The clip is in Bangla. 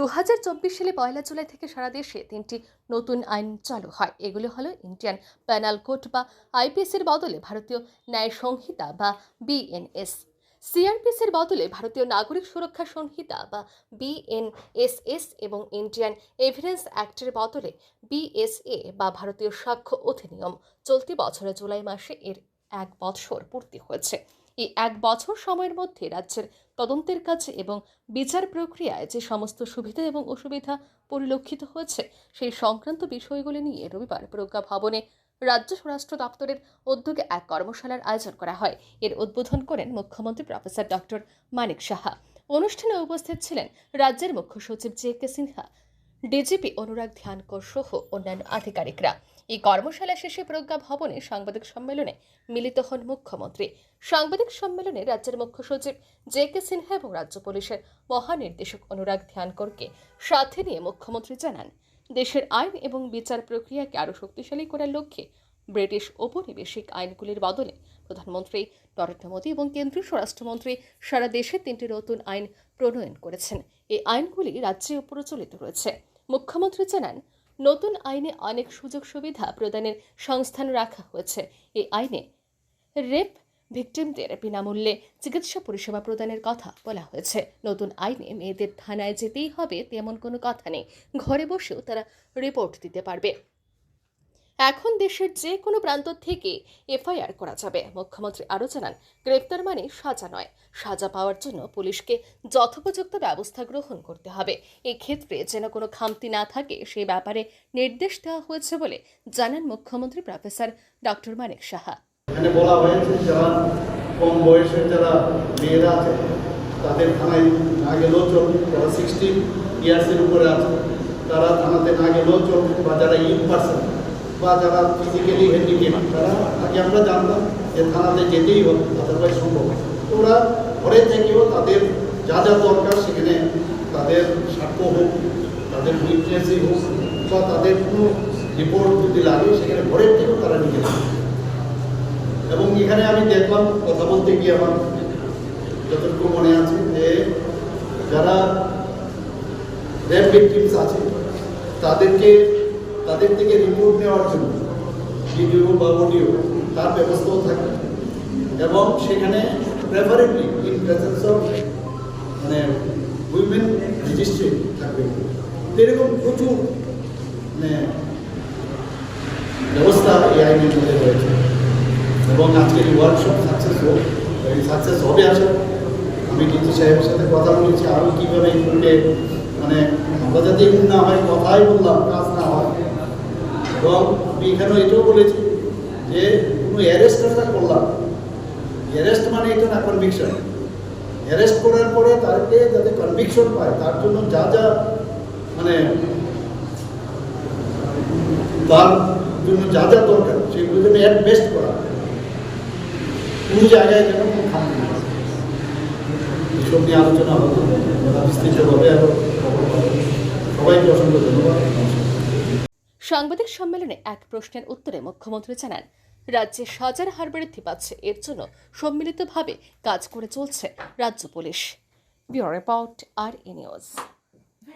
দু হাজার চব্বিশ সালে পয়লা জুলাই থেকে সারা দেশে তিনটি নতুন আইন চালু হয়। এগুলো হলো ইন্ডিয়ান প্যানাল কোড বা আইপিএসের বদলে ভারতীয় ন্যায় সংহিতা বা বিএনএস। সিআরপিসির বদলে ভারতীয় নাগরিক সুরক্ষা সংহিতা বা বিএনএসএস এবং ইন্ডিয়ান এভিডেন্স অ্যাক্টের বদলে বিএসএ বা ভারতীয় সাক্ষ্য অধিনিয়ম চলতি বছরের জুলাই মাসে এর এক বছর পূর্তি হয়েছে। এই এক বছর সময়ের মধ্যে রাজ্যের তদন্তের কাছে এবং বিচার প্রক্রিয়ায় যে সমস্ত সুবিধা এবং অসুবিধা পরিলক্ষিত হয়েছে, সেই সংক্রান্ত বিষয়গুলি নিয়ে রবিবার প্রজ্ঞা ভবনে রাজ্য স্বরাষ্ট্র দপ্তরের উদ্যোগে এক কর্মশালার আয়োজন করা হয়। এর উদ্বোধন করেন মুখ্যমন্ত্রী প্রফেসর ডক্টর মানিক সাহা। অনুষ্ঠানে উপস্থিত ছিলেন রাজ্যের মুখ্য সচিব J K Sinha DGP Anurag Dhyankar সহ অন্যান্য আধিকারিকরা। এই কর্মশালা শেষে প্রজ্ঞা ভবনে সাংবাদিক সম্মেলনে মিলিত হন মুখ্যমন্ত্রী। সাংবাদিক সম্মেলনে রাজ্যের মুখ্য সচিব জে কে সিনহা এবং রাজ্য পুলিশের মহানির্দেশক অনুরাগ ধ্যানকরকে সাথে নিয়ে মুখ্যমন্ত্রী জানান, দেশের আইন এবং বিচার প্রক্রিয়াকে আরও শক্তিশালী করার লক্ষ্যে ব্রিটিশ ঔপনিবেশিক আইনগুলির বদলে প্রধানমন্ত্রী নরেন্দ্র মোদী এবং কেন্দ্রীয় স্বরাষ্ট্রমন্ত্রী সারা দেশে তিনটি নতুন আইন প্রণয়ন করেছেন। এই আইনগুলি রাজ্যে প্রচলিত রয়েছে। মুখ্যমন্ত্রী জানান, নতুন আইনে অনেক সুযোগ সুবিধা প্রদানের সংস্থান রাখা হয়েছে। এই আইনে রেপ ভিকটিমদের বিনামূল্যে চিকিৎসা পরিষেবা প্রদানের কথা বলা হয়েছে। নতুন আইনে মেয়েদের থানায় যেতেই হবে তেমন কোনো কথা নেই। ঘরে বসেও তারা রিপোর্ট দিতে পারবে। এখন দেশের যে কোনো প্রান্ত থেকে এফআইআর করা যাবে। মুখ্যমন্ত্রী আরও জানান, গ্রেপ্তার মানে সাজা নয়। সাজা পাওয়ার জন্য পুলিশকে যথোপযুক্ত ব্যবস্থা গ্রহণ করতে হবে। এক্ষেত্রে যেন কোনো খামতি না থাকে, সে ব্যাপারে নির্দেশ দেওয়া হয়েছে বলে জানান মুখ্যমন্ত্রী প্রফেসর ডক্টর মানিক সাহা। বলা হয়েছে, যারা কম বয়সের যারা মেয়েরা আছে, তাদের থানায় না গেলেও চলবে। যারা সিক্সটিন ইয়ার্সের উপরে আছে, তারা থানাতে না গেলেও চলবে। বা যারা ইন পার্সন বা যারা ফিজিক্যালি হ্যান্ডিক্যাপ তারা আগে আমরা জানতাম যে থানাতে যেতেই হবে আদারওয়াইজ সম্ভব। ওরা ঘরে থেকেও তাদের যা যা দরকার সেখানে তাদের সাক্ষ্য হোক, তাদের উইটনেসই হোক, বা তাদের কোনো রিপোর্ট যদি লাগে, সেখানে ঘরের থেকেও তারা নিয়ে এবং এখানে আমি দেখলাম কথা বলতে গিয়ে আমার যতটুকু মনে আছে যে যারা র্যাব ভিকটিমস আছে, তাদেরকে তাদের থেকে রিপোর্ট নেওয়ার জন্য ভিডিও বা অডিও তার ব্যবস্থাও থাকে। এবং সেখানে প্রেফারেবলি ইন প্রেজেন্স অফ মানে উইমেন রেজিস্ট্রি থাকবে। এরকম প্রচুর মানে ব্যবস্থা এই আইনের মধ্যে রয়েছে। এবং আজকের এই ওয়ার্কশপ সাকসেস হোক সাকসেস হবে আশা আমি ডিজি সাহেবের সাথে কথা বলেছি আরও কীভাবে করলে মানে আমরা যাতে না হয়, কথাই বললাম, কাজ না হয়। এবং আমি এখানেও এটাও বলেছি যে কোনো অ্যারেস্ট আমরা করলাম অ্যারেস্ট মানে এটা না কনভিকশন অ্যারেস্ট করার পরে তাকে যাতে কনভিকশন পায়, তার জন্য যা যা মানে তার জন্য যা যা দরকার, সেগুলো যেন অ্যাট বেস্ট করা। কোনো জায়গায় যেন কোনো খামতি না এসব নিয়ে আলোচনা হতো বিস্তৃতভাবে আরও। সবাইকে অসংখ্য ধন্যবাদ নমস্কার। সাংবাদিক সম্মেলনে এক প্রশ্নের উত্তরে মুখ্যমন্ত্রী জানান, রাজ্যে সাজার হার বৃদ্ধি পাচ্ছে, এর জন্য সম্মিলিতভাবে কাজ করে চলছে রাজ্য police. Bureau report, R news.